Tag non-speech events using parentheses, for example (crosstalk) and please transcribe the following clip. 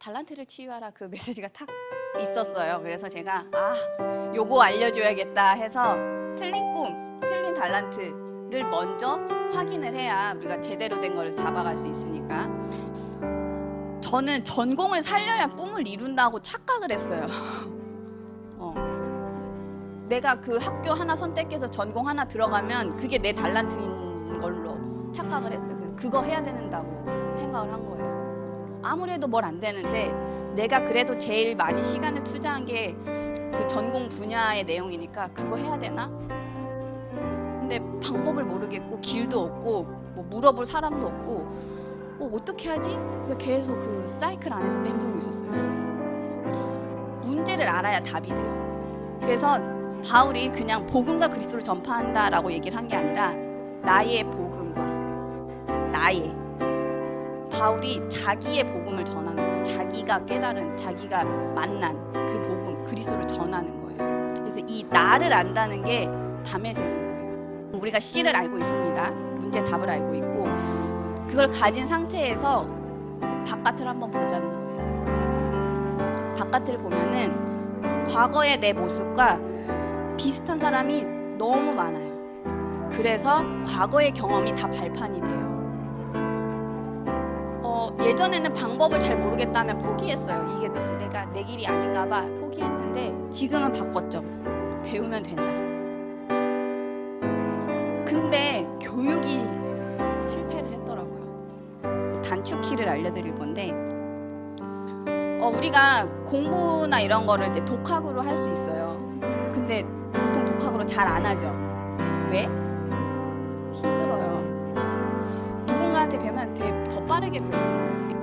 달란트를 치유하라 그 메시지가 탁 있었어요. 그래서 제가 아 요거 알려줘야겠다 해서 틀린 꿈, 틀린 달란트를 먼저 확인을 해야 우리가 제대로 된 걸 잡아갈 수 있으니까. 저는 전공을 살려야 꿈을 이룬다고 착각을 했어요. (laughs) 어. 내가 그 학교 하나 선택해서 전공 하나 들어가면 그게 내 달란트인 걸로 착각을 했어요. 그래서 그거 해야 된다고 생각을 한 거예요. 아무래도 뭘 안 되는데 내가 그래도 제일 많이 시간을 투자한 게 그 전공 분야의 내용이니까 그거 해야 되나? 근데 방법을 모르겠고 길도 없고 뭐 물어볼 사람도 없고 어, 어떻게 하지? 그러니까 계속 그 사이클 안에서 맴돌고 있었어요. 문제를 알아야 답이 돼요. 그래서 바울이 그냥 복음과 그리스도를 전파한다라고 얘기를 한 게 아니라 나의 복음과 나의 바울이 자기의 복음을 전하는 거예요. 자기가 깨달은 자기가 만난 그 복음 그리스도를 전하는 거예요. 그래서 이 나를 안다는 게 담의 색인 거예요. 우리가 씨를 알고 있습니다. 문제 답을 알고 있고 그걸 가진 상태에서 바깥을 한번 보자는 거예요. 바깥을 보면은 과거의 내 모습과 비슷한 사람이 너무 많아요. 그래서 과거의 경험이 다 발판이 돼요. 어, 예전에는 방법을 잘 모르겠다면 포기했어요. 이게 내가 내 길이 아닌가 봐 포기했는데 지금은 바꿨죠. 배우면 된다. 근데 교육이 실패를 했더라고요. 단축키를 알려드릴 건데 어, 우리가 공부나 이런 거를 이제 독학으로 할 수 있어요. 근데 보통 독학으로 잘 안 하죠. 왜? 힘들어요. 누군가한테 되게 더 빠르게 배울 수 있어요.